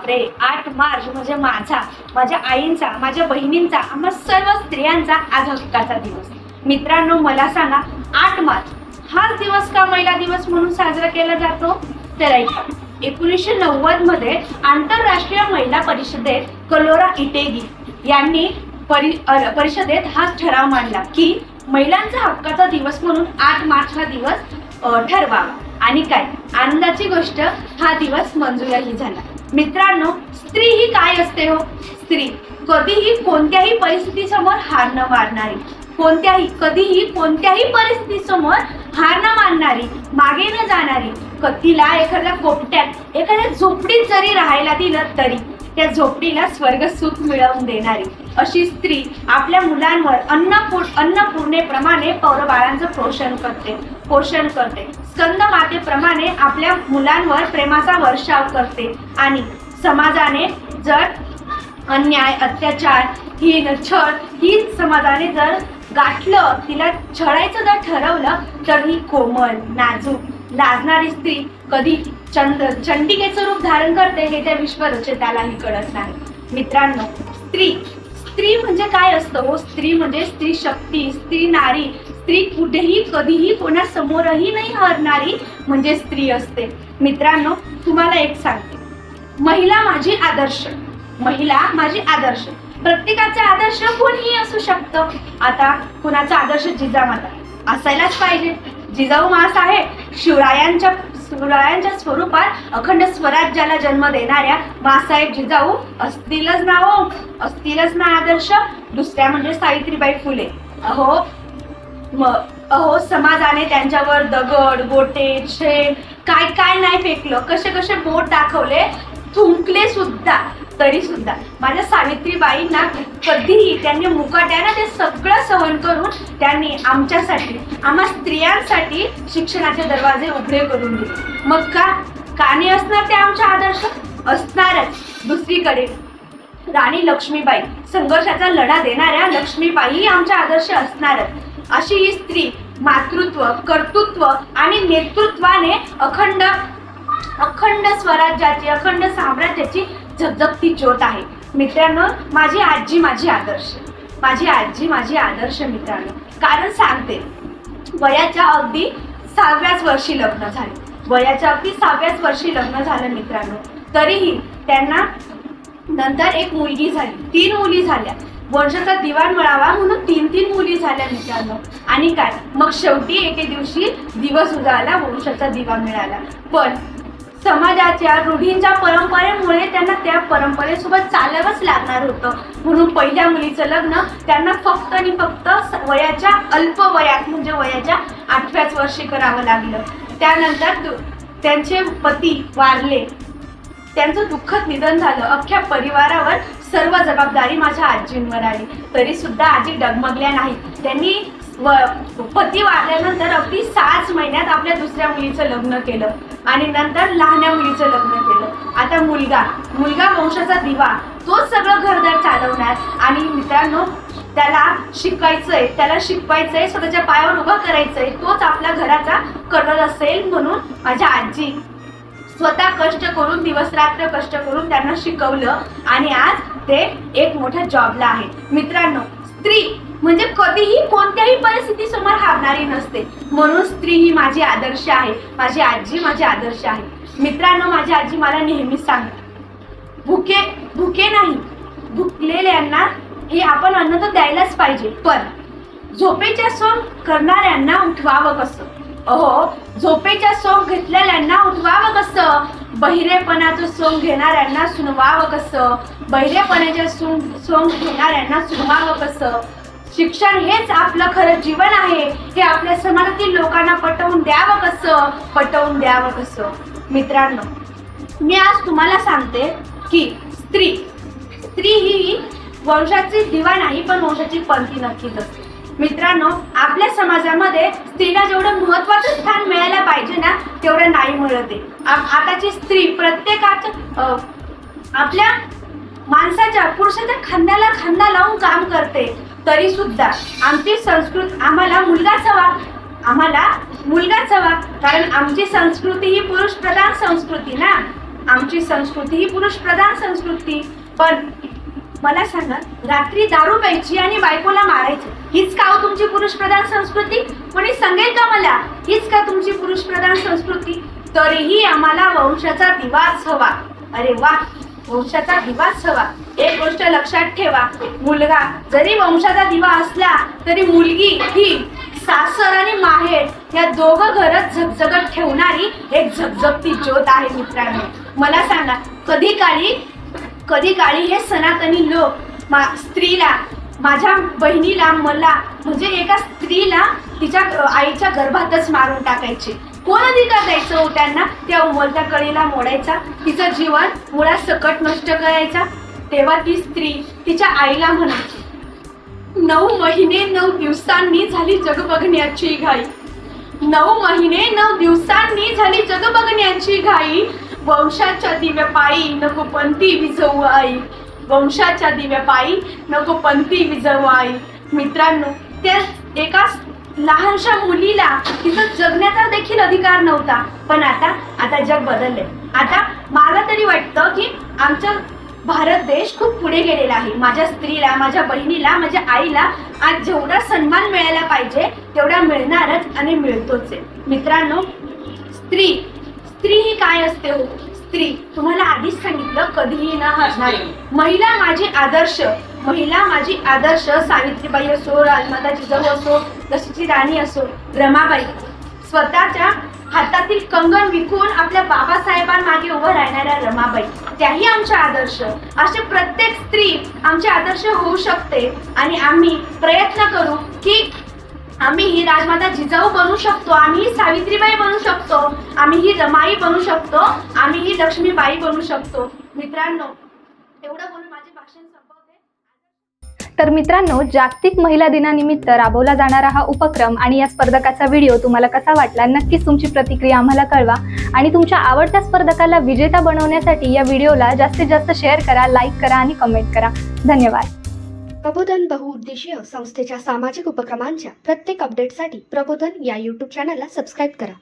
बापरे आठ मार्च म्हणजे माझा माझ्या आईंचा माझ्या बहिणींचा आम्हा सर्व स्त्रियांचा आज हक्काचा दिवस. मित्रांनो मला सांगा आठ मार्च हाच दिवस का महिला दिवस म्हणून साजरा केला जातो? तर ऐका एकोणीसशे नव्वदमध्ये आंतरराष्ट्रीय महिला परिषदेत कलोरा इटेगी यांनी परि परिषदेत हाच ठराव मांडला की महिलांचा हक्काचा दिवस म्हणून आठ मार्च हा दिवस ठरवावा. आणि काय? आनंदाची गोष्ट हा दिवस मंजूरही झाला. मित्रांनो स्त्री ही काय असते हो? स्त्री कधीही कोणत्याही परिस्थितीसमोर हार न मारणारी कोणत्याही कधीही कोणत्याही परिस्थितीसमोर हार न मानणारी मागे न जाणारी कधीला एखाद्या कोपट्यात एखाद्या झोपडीत जरी राहायला दिलं तरी त्या झोपडीला स्वर्ग सुख मिळवून देणारी अशी स्त्री आपल्या मुलांवर अन्नपूर अन्नपूर्णेप्रमाणे पौरबाळांचं पोषण करते पोषण करते. स्कंद मातेप्रमाणे आपल्या मुलांवर प्रेमाचा वर्षाव करते. आणि समाजाने जर अन्याय अत्याचार ही छळ ही समाजाने जर गाठलं तिला छळायचं जर ठरवलं तर ही कोमल नाजूक लाजणारी स्त्री कधी चंद चंडिकेचं रूप धारण करते हे त्या विश्वरचेतालाही कळत नाही. मित्रांनो स्त्री. स्त्री म्हणजे काय असतं? हो स्त्री म्हणजे स्त्री शक्ती स्त्री नारी स्त्री कुठेही कधीही कोणासमोरही नाही हरणारी म्हणजे स्त्री असते. मित्रांनो तुम्हाला एक सांगते. महिला माझी आदर्श. महिला माझी आदर्श. प्रत्येकाचा आदर्श कोणीही असू शकतं. आता कोणाचा आदर्श जिजामाता? असायलाच पाहिजे. जिजाऊ मास आहे. शिवरायांच्या शिवरायांच्या स्वरूपात अखंड स्वराज्याला जन्म देणाऱ्या मासाहेब जिजाऊ असतीलच ना हो असतीलच ना आदर्श. दुसऱ्या म्हणजे सावित्रीबाई फुले. अहो अहो समाजाने त्यांच्यावर दगड गोटे शेण काय काय नाही फेकलं. कसे कसे बोट दाखवले थुंकले सुद्धा तरी सुद्धा. माझ्या सावित्रीबाईंना कधीही त्यांनी मुकाट्यानं ते सगळं सहन करून त्यांनी आमच्यासाठी आम्हा स्त्रियांसाठी शिक्षणाचे दरवाजे उघडे करून दिले. मग का? काने असणार ते आमचे आदर्श? असणारच. दुसरीकडे राणी लक्ष्मीबाई संघर्षाचा लढा देणाऱ्या लक्ष्मीबाई आमच्या आदर्श असणारच. अशी ही स्त्री मातृत्व कर्तृत्व आणि नेतृत्वाने अखंड अखंड स्वराज्याची अखंड साम्राज्याची झगझगती ज्योत आहे. मित्रांनो माझी आजी माझी आदर्श. माझी आजी माझी आदर्श मित्रांनो. कारण सांगते वयाच्या अगदी सहाव्याच वर्षी लग्न झाले. वयाच्या अगदी सहाव्याच वर्षी लग्न झालं मित्रांनो. तरीही त्यांना नंतर एक मुलगी झाली. तीन मुली झाल्या. वंशाचा दिवाण मिळावा म्हणून तीन तीन मुली झाल्या मित्रांनो. आणि काय? मग शेवटी एके दिवशी दिवस उजाळला वंशाचा दिवा मिळाला. पण समाजाच्या रूढींच्या परंपरेमुळे त्यांना त्या परंपरेसोबत चालवच लागणार होतं. म्हणून पहिल्या मुलीचं लग्न त्यांना फक्त आणि फक्त वयाच्या अल्प वयात म्हणजे वयाच्या आठव्याच वर्षी करावं लागलं. त्यानंतर त्यांचे पती वारले. त्यांचं दुःखद निधन झालं. अख्ख्या परिवारावर सर्व जबाबदारी माझ्या आजींवर आली. तरी सुद्धा आजी डगमगल्या नाही त्यांनी व पती वाढल्यानंतर अगदी सात महिन्यात आपल्या दुसऱ्या मुलीचं लग्न केलं आणि नंतर लहान्या मुलीचं लग्न केलं. आता मुलगा मुलगा वंशाचा दिवा. तोच सगळं घरदार चालवणार आणि मित्रांनो त्याला शिकायचंय त्याला शिकवायचंय स्वतःच्या पायावर उभं करायचंय तोच आपल्या घराचा करत असेल म्हणून माझ्या आजी स्वतः कष्ट करून दिवस रात्र कष्ट करून त्यांना शिकवलं आणि आज ते एक मोठ्या जॉबला आहेत मित्रांनो स्त्री म्हणजे कधीही कोणत्याही परिस्थिती समोर हारणारी नसते. म्हणून स्त्री ही माझी आदर्श आहे. माझी आजी माझी आदर्श आहे. मित्रांनो माझी आजी मला नेहमीच सांगते भुके भुके नाही. भुकलेल्यांना हे आपण अन्न तर द्यायलाच पाहिजे पण झोपेच्या सोंग करणाऱ्यांना उठवावं कसं? अहो झोपेच्या सोंग घेतलेल्यांना उठवावं कसं? बहिरेपणाचं सोंग घेणाऱ्यांना सुनवावं कसं? बहिरेपणाच्या सोंग सोंग घेणाऱ्यांना सुनवावं कसं? शिक्षण हेच आपलं खरं जीवन आहे. हे आपल्या समाजातील लोकांना पटवून द्यावं कसं? पटवून द्यावं कसं? मित्रांनो मी आज तुम्हाला सांगते की स्त्री स्त्री ही वंशाची दिवा नाही पण वंशाची पंथी नक्कीच असते मित्रांनो आपल्या समाजामध्ये स्त्रीला जेवढं महत्वाचं स्थान मिळायला पाहिजे ना तेवढं नाही मिळत आहे. आताची स्त्री प्रत्येकात आपल्या माणसाच्या पुरुषाच्या खांद्याला खांदा लावून काम करते. तरी सुद्धा आमची संस्कृत आम्हाला मुलगाच हवा आम्हाला मुलगाच हवा कारण आमची संस्कृती ही पुरुष प्रधान संस्कृती ना. आमची संस्कृती ही पुरुष प्रधान संस्कृती. पण मला सांगा रात्री दारू प्यायची आणि बायकोला मारायची हीच का हो तुमची पुरुष प्रधान संस्कृती? कोणी सांगेल का मला हीच का तुमची पुरुष प्रधान संस्कृती? तरीही आम्हाला वंशाचा दिवास हवा. अरे वा वंशाचा दिवास हवा. एक गोष्ट लक्षात ठेवा मुलगा जरी वंशाचा दिवा असला तरी मुलगी ही सासर आणि माहेर या दोघं घरच झगझगत ठेवणारी एक झगझगती ज्योत आहे मित्रांनो. मला सांगा कधी काळी कधी काळी हे सनातनी लोक मा स्त्रीला माझ्या बहिणीला मला म्हणजे एका स्त्रीला तिच्या आईच्या गर्भातच मारून टाकायचे. कोण अधिकार द्यायचं हो त्यांना त्या उमलत्या कळीला मोडायचा. तिचं जीवन मुळात सकट नष्ट करायचा. तेव्हा ती स्त्री तिच्या आईला म्हणायची नऊ महिने नऊ दिवसांनी झाली जग बघण्याची घाई. नऊ महिने नऊ दिवसांनी झाली जग बघण्याची घाई. वंशाच्या दिव्या पायी नको पंथी विझवू आई. वंशाच्या दिव्या पायी नको पंथी विझवू आई. मित्रांनो त्या एका लहानशा मुलीला तिथं जगण्याचा देखील अधिकार नव्हता. पण आता आता जग बदलले आता मला तरी वाटतं की आमचा भारत देश खूप पुढे गेलेला आहे. माझ्या स्त्रीला माझ्या बहिणीला माझ्या आईला आज जेवढा सन्मान मिळायला पाहिजे तेवढा मिळणारच आणि मिळतोच आहे. मित्रांनो स्त्री स्त्री ही काय असते हो? स्त्री. तुम्हाला आधीच सांगितलं कधीही न हसणार महिला माझी आदर्श. महिला माझी आदर्श. सावित्रीबाई असो राजमाता जिजाऊ असो जशीची राणी असो रमाबाई स्वतःच्या हातातील कंगन विकून आपल्या बाबासाहेबांमागे उभं राहणाऱ्या रमाबाई. त्याही आमच्या आदर्श. असे प्रत्येक स्त्री आमचे आदर्श होऊ शकते आणि आम्ही प्रयत्न करू की आम्ही ही राजमाता जिजाऊ बनू शकतो आम्ही ही सावित्रीबाई बनू शकतो आम्ही ही रमाई बनू शकतो आम्ही ही लक्ष्मीबाई बनू शकतो. मित्रांनो एवढं बोलून माझे भाषण संपवते. तर मित्रांनो जागतिक महिला दिनानिमित्त राबवला जाणारा हा उपक्रम आणि या स्पर्धकाचा व्हिडिओ तुम्हाला कसा वाटला नक्कीच तुमची प्रतिक्रिया आम्हाला कळवा. आणि तुमच्या आवडत्या स्पर्धकाला विजेता बनवण्यासाठी या व्हिडिओला जास्तीत जास्त शेअर करा लाईक करा आणि कमेंट करा. धन्यवाद. प्रबोधन बहुउद्देशीय संस्थेच्या सामाजिक उपक्रमांच्या प्रत्येक अपडेटसाठी प्रबोधन या यूट्यूब चॅनलला सबस्क्राईब करा.